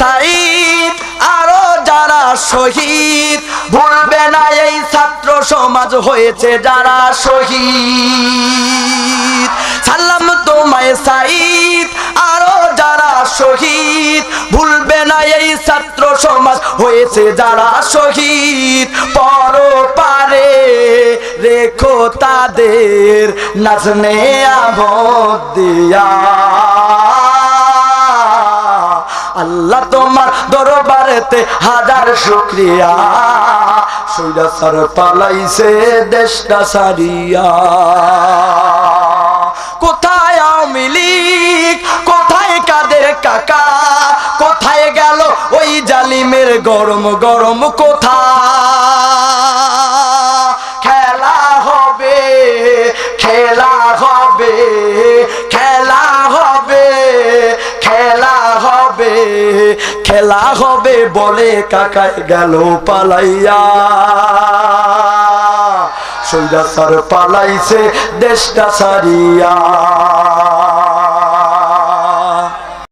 সাইদ, আরও যারা শহীদ। ভুলবে না এই ছাত্র সমাজ হয়েছে যারা শহীদ। সালাম তোমায় সাইদ, আরও যারা শহীদ। ভুলবে না এই ছাত্র সমাজ হয়েছে যারা শহীদ। পর পারে রেখো তাদের নাচনে আবদ দিয়া। আল্লাহ তোমার দরবারেতে হাজার শুক্রিয়া। সৈরা সার পালাইছে দেশটা সারিয়া কোথায় আওয়ামী কোথায় কাদের কাকা? কোথায় গেল ওই জালিমের গরম গরম কোথা? খেলা হবে খেলা হবে খেলা হবে বলে কাকায় গেল পালাইয়া। সৈরা সার পালাইছে দেশটা সারিয়া